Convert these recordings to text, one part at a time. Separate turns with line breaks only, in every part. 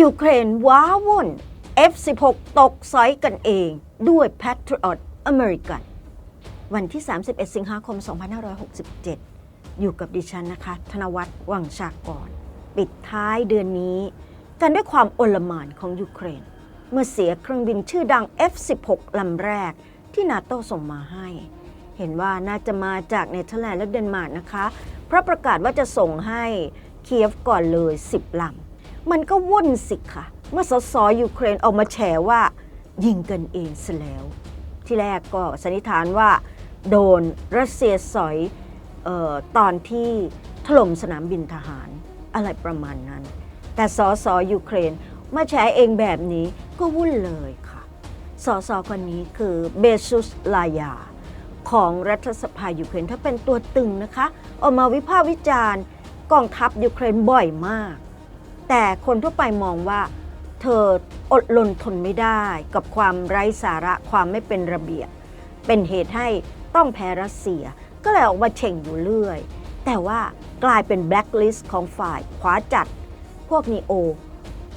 ยูเครนว้าวุ่น F-16 ตกสอยกันเองด้วย Patriot อเมริกันวันที่ 31 สิงหาคม 2567 อยู่กับดิฉันนะคะ ธนวัฒน์วังชากร ปิดท้ายเดือนนี้ กันด้วยความโอลมานของยูเครน เมื่อเสียเครื่องบินชื่อดัง F-16 ลำแรกที่นาโตส่งมาให้ เห็นว่าน่าจะมาจากเนเธอร์แลนด์และเดนมาร์กนะคะ เพราะประกาศว่าจะส่งให้เคียฟก่อนเลย 10ลำ มันก็วุ่นสิคะเมื่อสสยูเครนออกมาแฉว่า ยิงกันเองซะแล้ว ที่แรกก็สันนิษฐานว่า โดนรัสเซียสอยออตอนที่ถล่มสนามบินทหารอะไรประมาณนั้น แต่สสยูเครนมาแฉเองแบบนี้ก็วุ่นเลยค่ะสสคนนี้คือเบซุสลายาของรัฐสภายูเครนถ้าเป็นตัวตึงนะคะ ออกมาวิพากษ์วิจารณ์กองทัพยูเครนบ่อยมาก แต่คนทั่วไปมองว่า เธออดลนทนไม่ได้กับความไร้สาระความไม่เป็นระเบียบ เป็นเหตุให้ต้องแพ้รัสเซีย ก็เลยออกมาเฉ่งอยู่เรื่อย แต่ว่ากลายเป็นแบล็คลิสต์ของฝ่ายขวาจัด พวกนีโอ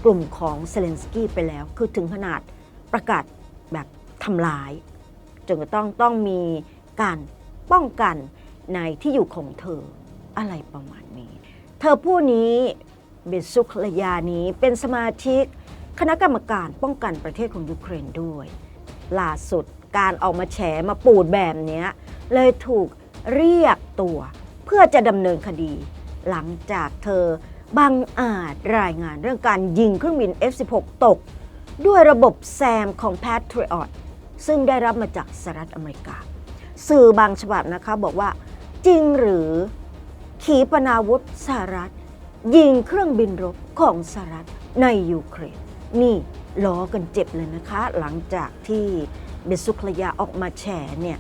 กลุ่มของเซเลนสกี้ไปแล้ว คือถึงขนาดประกาศแบบทำลาย จนก็ต้องต้องมีการป้องกันในที่อยู่ของเธออะไรประมาณนี้ เธอผู้นี้ เบซุคลยานี้ เป็นสมาชิก คณะกรรมการป้องกันประเทศของยูเครนด้วยล่าสุดการออกมาแฉมาปูดแบบนี้เลยถูกเรียกตัวเพื่อจะดำเนินคดี หลังจากเธอบังอาจรายงานเรื่องการยิงเครื่องบิน F-16 ตก ด้วยระบบแซมของ Patriot ซึ่งได้รับมาจากสหรัฐอเมริกา สื่อบางฉบับนะคะบอกว่าจริงหรือขีปนาวุธสหรัฐ ยิงเครื่องบินรบของสหรัฐในยูเครน นี่ล้อกันเจ็บเลยนะคะ หลังจากที่เบซุคลยาออกมาแฉเนี่ย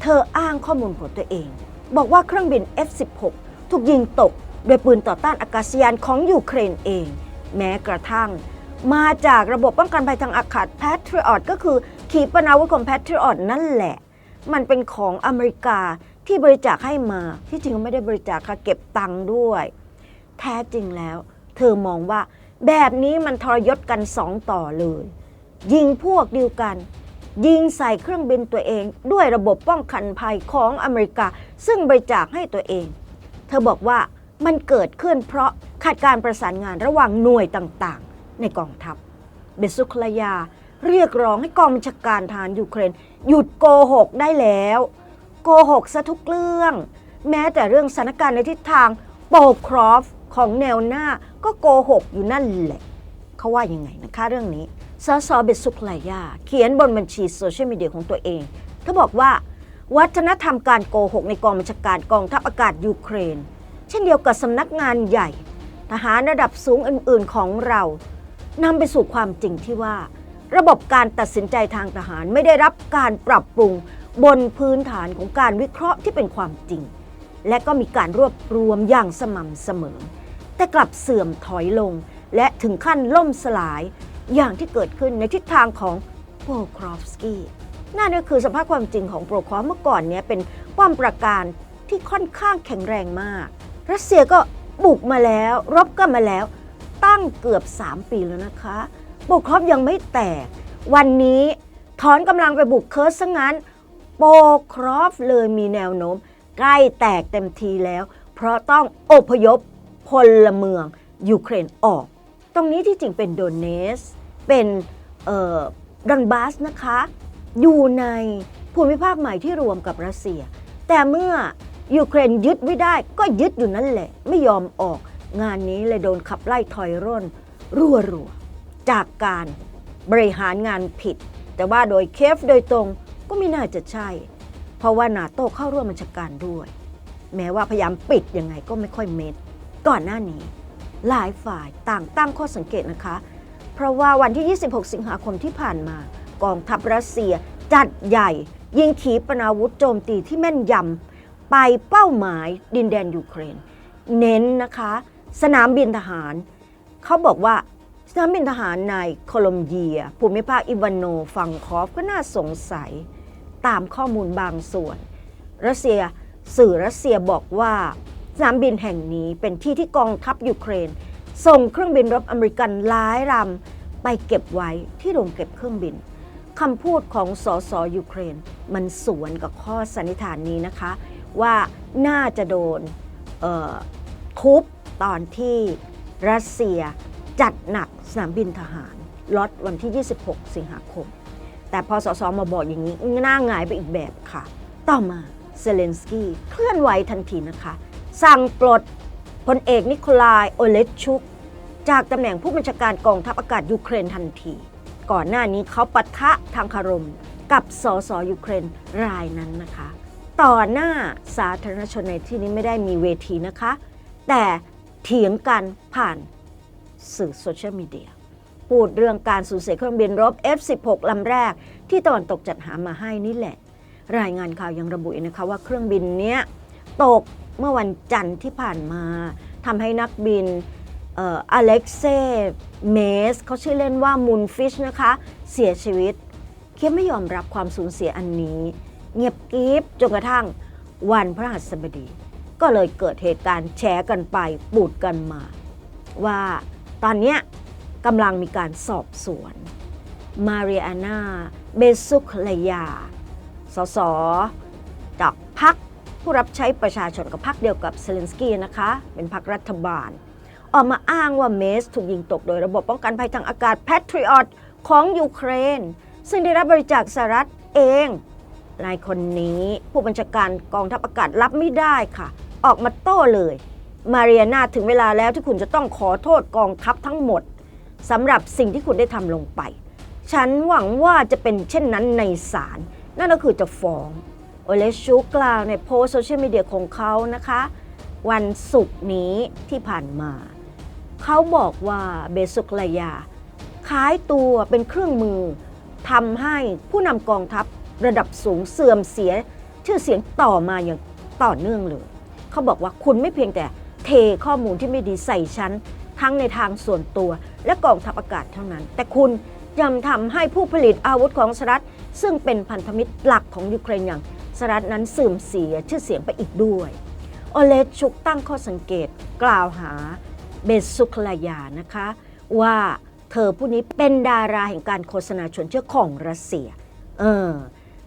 เธออ้างข้อมูลของตัวเอง บอกว่าเครื่องบิน F-16 ถูกยิงตกโดยปืนต่อต้านอากาศยานของยูเครนเอง แม้กระทั่ง มาจากระบบป้องกันภัยทางอากาศ Patriot ก็คือขีปนาวุธของ Patriot นั่นแหละ มันเป็นของอเมริกาที่บริจาคให้มาที่จริงไม่ได้บริจาคค่ะเก็บตังค์ด้วย แท้จริงแล้ว เธอมองว่าแบบนี้มันทรยศกันสองต่อเลย ยิงพวกเดียวกัน ยิงใส่เครื่องบินตัวเอง ด้วยระบบป้องกันภัยของอเมริกา ซึ่งบริจาคให้ตัวเอง เธอบอกว่ามันเกิดขึ้นเพราะขาดการประสานงานระหว่างหน่วยต่างๆ ในกองทัพ เบซุคลายาเรียกร้องให้กองบัญชาการทหารยูเครน หยุดโกหกได้แล้ว โกหกซะทุกเรื่อง แม้แต่เรื่องสถานการณ์ในทิศทางโปครอฟ ของแนวหน้าก็โกหกอยู่นั่นแหละเขาว่ายังไงนะคะเรื่องนี้ซาซอเบสุคลายาเขียนบนบัญชีโซเชียลมีเดียของตัวเองเขาบอกว่า วัฒนธรรมการโกหกในกองบัญชาการกองทัพอากาศยูเครน เช่นเดียวกับสำนักงานใหญ่ ทหารระดับสูงอื่นๆของเรานำไปสู่ความจริงที่ว่า ระบบการตัดสินใจทางทหารไม่ได้รับการปรับปรุงบนพื้นฐานของการวิเคราะห์ที่เป็นความจริง และก็มีการรวบรวมอย่างสม่ำเสมอ แต่กลับเสื่อมถอยลง และถึงขั้นล่มสลาย อย่างที่เกิดขึ้นในทิศทางของโปรครอฟสกี้นั่นก็คือสภาพความจริงของโปรครอฟเมื่อก่อนเนี้ยเป็นความประการที่ค่อนข้างแข็งแรงมาก รัสเซียก็บุกมาแล้ว รบกันมาแล้ว ตั้งเกือบ 3 ปีแล้วนะคะโปรครอฟยังไม่แตก วันนี้ถอนกำลังไปบุกเคิร์สซะงั้นโปรครอฟเลยมีแนวโน้ม ใกล้แตกเต็มทีแล้ว เพราะต้องอพยพพลเมืองยูเครนออก ตรงนี้ที่จริงเป็นโดเนส เป็นดอนบาสนะคะ อยู่ในภูมิภาคใหม่ที่รวมกับรัสเซีย แต่เมื่อยูเครนยึดไม่ได้ก็ยึดอยู่นั่นแหละ ไม่ยอมออกงานนี้เลยโดนขับไล่ถอยร่น รัวๆจากการบริหารงานผิด แต่ว่าโดยเคฟโดยตรงก็ไม่น่าจะใช่ เพราะว่านาโต้เข้าร่วมบัญชาการด้วย แม้ว่าพยายามปิดยังไงก็ไม่ค่อยเม็ด ก่อนหน้านี้ หลายฝ่ายต่างตั้งข้อสังเกตนะคะ เพราะว่าวันที่ 26 สิงหาคมที่ผ่านมา กองทัพรัสเซียจัดใหญ่ ยิงขีปนาวุธโจมตีที่แม่นยำไปเป้าหมายดินแดนยูเครน เน้นนะคะ สนามบินทหาร เขาบอกว่าสนามบินทหารในโคลอมเบีย ภูมิภาคอิวานโน ฟังคอฟก็น่าสงสัย ตามข้อมูลบางส่วน รัสเซียสื่อรัสเซียบอกว่าสนามบินแห่งนี้เป็นที่ที่กองทัพยูเครน ส่งเครื่องบินรบอเมริกันหลายลำไปเก็บไว้ที่โรงเก็บเครื่องบินคำพูดของสสยูเครน มันสวนกับข้อสันนิษฐานนี้นะคะ ว่าน่าจะโดนทุบตอนที่รัสเซียจัดหนักสนามบินทหารล็อตวันที่ 26 สิงหาคม แต่พอสสมาบอกอย่างนี้หน้าหงายไปอีกแบบค่ะ ต่อมาเซเลนสกี้เคลื่อนไหวทันทีนะคะ สั่งปลดพลเอกนิโคลายโอเลชุก จากตำแหน่งผู้บัญชาการกองทัพอากาศยูเครนทันที ก่อนหน้านี้เขาปะทะทางคารม กับสสยูเครนรายนั้นนะคะ ต่อหน้าสาธารณชนในที่นี้ไม่ได้มีเวทีนะคะ แต่เถียงกันผ่านสื่อโซเชียลมีเดีย พูดเรื่องการสูญเสียเครื่องบินรบ F-16 ลำแรก ที่ตะวันตกจัดหามาให้นี่แหละ รายงานข่าวยังระบุนะคะว่าเครื่องบินเนี้ยตกเมื่อวันจันทร์ที่ผ่านมาทำให้นักบินเอ่ออเล็กเซ่เมสเขาชื่อเล่นว่ามุนฟิชนะคะ เสียชีวิต เคียบไม่ยอมรับความสูญเสียอันนี้ เงียบกริบจนกระทั่งวันพระหัสบดี ก็เลยเกิดเหตุการณ์แชร์กันไปปูดกันมา ว่าตอนเนี้ย กำลังมีการสอบสวน มาเรียนาเบซุคลยา สส จากพักผู้รับใช้ประชาชนกับพักเดียวกับเซเลนสกี้นะคะ เป็นพักรัฐบาล ออกมาอ้างว่าเมสถูกยิงตกโดยระบบป้องกันภัยทางอากาศ Patriot ของยูเครน ซึ่งได้รับบริจาคสหรัฐเองนายคนนี้ผู้บัญชาการกองทัพอากาศรับไม่ได้ค่ะ ออกมาโต้เลย มาเรียนาถึงเวลาแล้วที่คุณจะต้องขอโทษกองทัพทั้งหมด สำหรับสิ่งที่คุณได้ทำลงไป ฉันหวังว่าจะเป็นเช่นนั้นในศาลนั่นก็คือจะฟ้องโอเลชูกล่าวในโพสต์โซเชียลมีเดียของเขานะคะ วันศุกร์นี้ที่ผ่านมา เขาบอกว่าเบสุกลายาขายตัวเป็นเครื่องมือทำให้ผู้นำกองทัพระดับสูงเสื่อมเสีย ชื่อเสียงต่อมาอย่างต่อเนื่องเลย เขาบอกว่าคุณไม่เพียงแต่เทข้อมูลที่ไม่ดีใส่ฉัน ทั้งในทางส่วนตัวและกองทัพอากาศเท่านั้น แต่คุณยังทำให้ผู้ผลิตอาวุธของสหรัฐ ซึ่งเป็นพันธมิตรหลักของยูเครนอย่างสหรัฐนั้นเสื่อมเสียชื่อเสียงไปอีกด้วยโอเลชุกตั้งข้อสังเกตกล่าวหาเบสุคลายานะคะ ว่าเธอผู้นี้เป็นดาราแห่งการโฆษณาชวนเชื่อของรัสเซีย เออ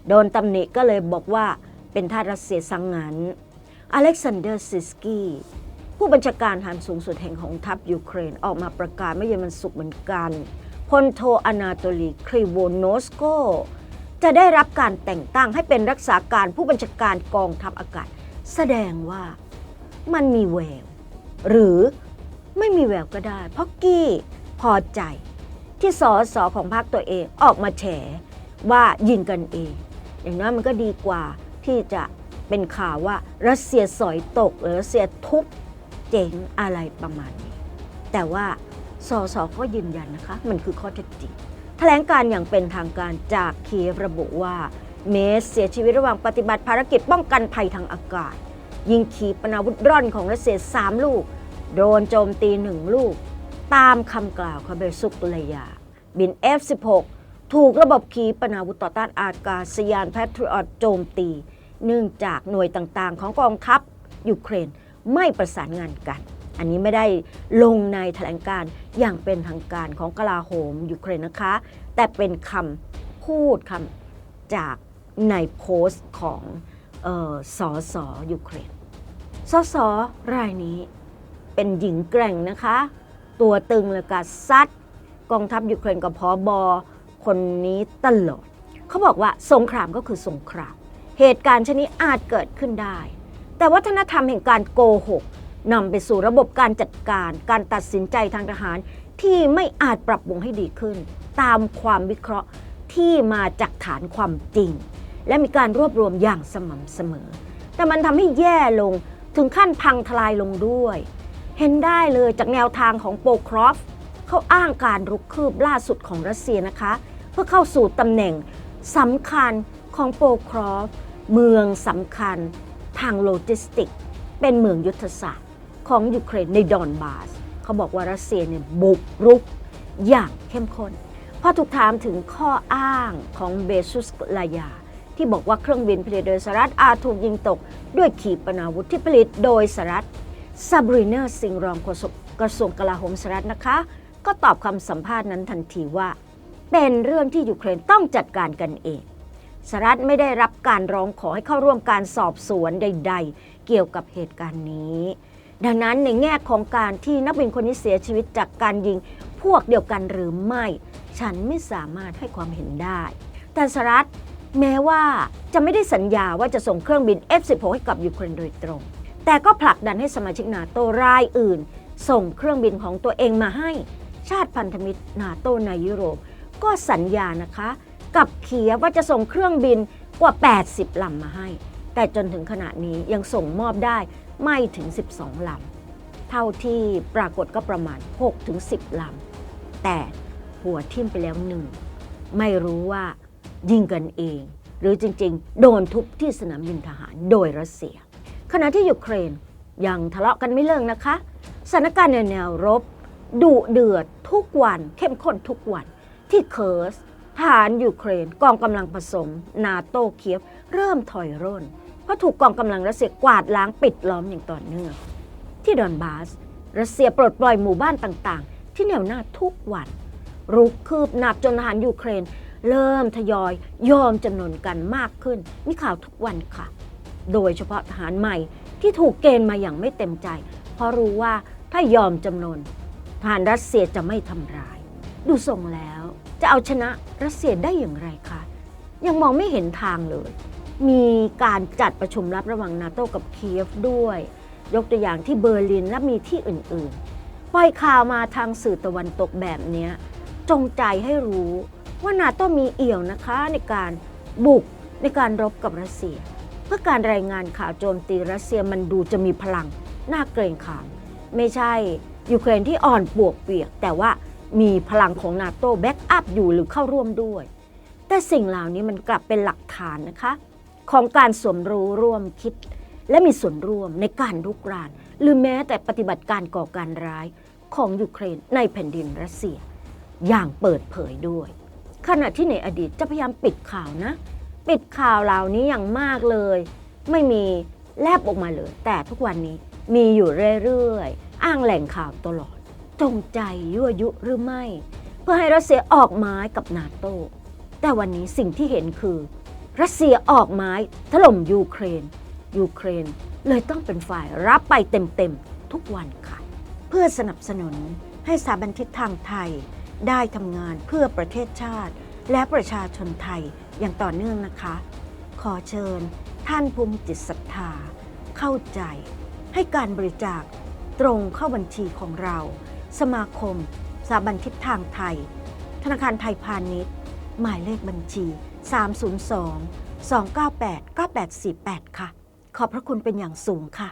โดนตำหนิก็เลยบอกว่าเป็นทาสรัสเซียสังงานอเล็กซานเดอร์ซิสกี้ ผู้บัญชาการทหารสูงสุดแห่งของทัพยูเครนออกมาประกาศเมื่อเย็นวันศุกร์เหมือนกันพลโทอนาโตลีคริโวโนสโกจะได้รับการแต่งตั้งให้เป็นรักษาการผู้บัญชาการกองทัพอากาศ แสดงว่ามันมีแวว หรือไม่มีแววก็ได้ เพราะกี้พอใจ ที่สอสอของพรรคตัวเองออกมาแฉว่ายิงกันเอง อย่างนั้นมันก็ดีกว่าที่จะเป็นข่าวว่ารัสเซียสอยตกหรือรัสเซียทุบ เจ๋งอะไรประมาณนี้ แต่ว่าสสก็ยืนยันนะคะ มันคือข้อเท็จจริงแถลงการอย่างเป็นทางการจากเคียฟระบุว่า เมสเสียชีวิตระหว่างปฏิบัติภารกิจป้องกันภัยทางอากาศ ยิงขีปนาวุธร่อนของรัสเซียสามลูก โดนโจมตีหนึ่งลูก ตามคำกล่าวของเบซุกเลยา บิน F16 ถูกระบบขีปนาวุธต่อต้านอากาศยานแพทริออตโจมตี เนื่องจากหน่วยต่างๆ ของกองทัพยูเครน ไม่ประสานงานกัน อันนี้ไม่ได้ลงในแถลงการ์อย่างเป็นทางการของกลาโหมยูเครนนะคะ แต่เป็นคำพูดคำจากในโพสต์ของออสอสอยูเครนสสรายนี้เป็นหญิงแกร่งนะคะ ตัวตึงเลยกัซัดกองทัพยูเครนกับพอบอคนนี้ตลอดเขาบอกว่าสงครามก็คือสงคราม เหตุการณ์ชนิดอาจเกิดขึ้นได้ แต่วัฒนธรรมแห่งการโกหกนำไปสู่ระบบการจัดการ การตัดสินใจทางทหาร ที่ไม่อาจปรับปรุงให้ดีขึ้น ตามความวิเคราะห์ที่มาจากฐานความจริง และมีการรวบรวมอย่างสม่ำเสมอ แต่มันทำให้แย่ลงถึงขั้นพังทลายลงด้วย เห็นได้เลยจากแนวทางของโปครอฟเขาอ้างการรุกคืบล่าสุดของรัสเซียนะคะ เพื่อเข้าสู่ตำแหน่งสำคัญของโปครอฟเมืองสำคัญ ทางโลจิสติก เป็นเมืองยุทธศาสตร์ของยูเครนในดอนบาส เขาบอกว่ารัสเซียเนี่ยบุกรุกอย่างเข้มข้นพอถูกถามถึงข้ออ้างของเบซุสลายา ที่บอกว่าเครื่องบินผลิตโดยสหรัฐอาจถูกยิงตก ด้วยขีปนาวุธที่ผลิตโดยสหรัฐซาบรีนาสิงรองโฆษกกระทรวงกลาโหมสหรัฐนะคะ ก็ตอบคำสัมภาษณ์นั้นทันทีว่า เป็นเรื่องที่ยูเครนต้องจัดการกันเอง สหรัฐไม่ได้รับการร้องขอให้เข้าร่วมการสอบสวนใด ๆ เกี่ยวกับเหตุการณ์นี้ ดังนั้นในแง่ของการที่นักบินคนนี้เสียชีวิตจากการยิงพวกเดียวกันหรือไม่ ฉันไม่สามารถให้ความเห็นได้ แต่สหรัฐแม้ว่าจะไม่ได้สัญญาว่าจะส่งเครื่องบิน F-16 ให้กับยูเครนโดยตรง แต่ก็ผลักดันให้สมาชิกนาโตรายอื่น ส่งเครื่องบินของตัวเองมาให้ชาติพันธมิตรนาโตในยุโรปก็สัญญานะคะ กับเคียว่าจะส่งเครื่องบินกว่า 80ลำมาให้ แต่จนถึงขณะนี้ยังส่งมอบได้ไม่ถึง 12ลำเท่าที่ปรากฏก็ประมาณ 6-10ลำแต่หัวทิ่มไปแล้วหนึ่ง ไม่รู้ว่ายิงกันเอง หรือจริงๆ โดนทุบที่สนามบินทหารโดยรัสเซีย ขณะที่ยูเครนยังทะเลาะกันไม่เลิกนะคะสถานการณ์ในแนวรบดุเดือดทุกวันเข้มข้นทุกวันที่เคิร์ส ทหารยูเครนกองกำลังผสม นาโตเคียฟ เริ่มถอยร่น เพราะถูกกองกำลังรัสเซียกวาดล้างปิดล้อมอย่างต่อเนื่อง ที่ดอนบาส รัสเซียปลดปล่อยหมู่บ้านต่างๆ ที่แนวหน้าทุกวัน รุกคืบหนับจนทหารยูเครน เริ่มทยอยยอมจำนนกันมากขึ้น มีข่าวทุกวันค่ะ โดยเฉพาะทหารใหม่ที่ถูกเกณฑ์มาอย่างไม่เต็มใจ เพราะรู้ว่าถ้ายอมจำนนทหารรัสเซียจะไม่ทำร้าย ดูทรงแล้ว จะเอาชนะรัสเซียได้อย่างไรคะ ยังมองไม่เห็นทางเลย มีการจัดประชุมลับระหว่างนาโตกับเคียฟด้วย ยกตัวอย่างที่เบอร์ลินและมีที่อื่นๆปล่อยข่าวมาทางสื่อตะวันตกแบบนี้จงใจให้รู้ว่านาโตมีเอี่ยวนะคะในการบุกในการรบกับรัสเซีย เพื่อการรายงานข่าวโจมตีรัสเซียมันดูจะมีพลังน่าเกรงขาม ไม่ใช่ยูเครนที่อ่อนปวกเปียก แต่ว่า มีพลังของนาโต้แบ็กอัพอยู่หรือเข้าร่วมด้วย แต่สิ่งเหล่านี้มันกลับเป็นหลักฐานนะคะ ของการสวมรู้ร่วมคิด และมีส่วนร่วมในการลุกราน หรือแม้แต่ปฏิบัติการก่อการร้ายของยูเครนในแผ่นดินรัสเซีย อย่างเปิดเผยด้วย ขณะที่ในอดีตจะพยายามปิดข่าวนะ ปิดข่าวเหล่านี้อย่างมากเลย ไม่มีแลบออกมาเลย แต่ทุกวันนี้มีอยู่เรื่อยๆ อ้างแหล่งข่าวตลอด จงใจยั่วยุหรือไม่ เพื่อให้รัสเซียออกไม้กับนาโต แต่วันนี้สิ่งที่เห็นคือ รัสเซียออกไม้ถล่มยูเครน ยูเครนเลยต้องเป็นฝ่ายรับไปเต็มๆทุกวันค่ะ เพื่อสนับสนุนให้สถาบันทิศทางไทย ได้ทำงานเพื่อประเทศชาติ และประชาชนไทยอย่างต่อเนื่องนะคะ ขอเชิญท่านภูมิจิตศรัทธา เข้าใจ ให้การบริจาคตรงเข้าบัญชีของเรา สมาคม สถาบันทิศทางไทย ธนาคารไทยพาณิชย์ หมายเลขบัญชี 302 298 9848 ค่ะ ขอบพระคุณเป็นอย่างสูงค่ะ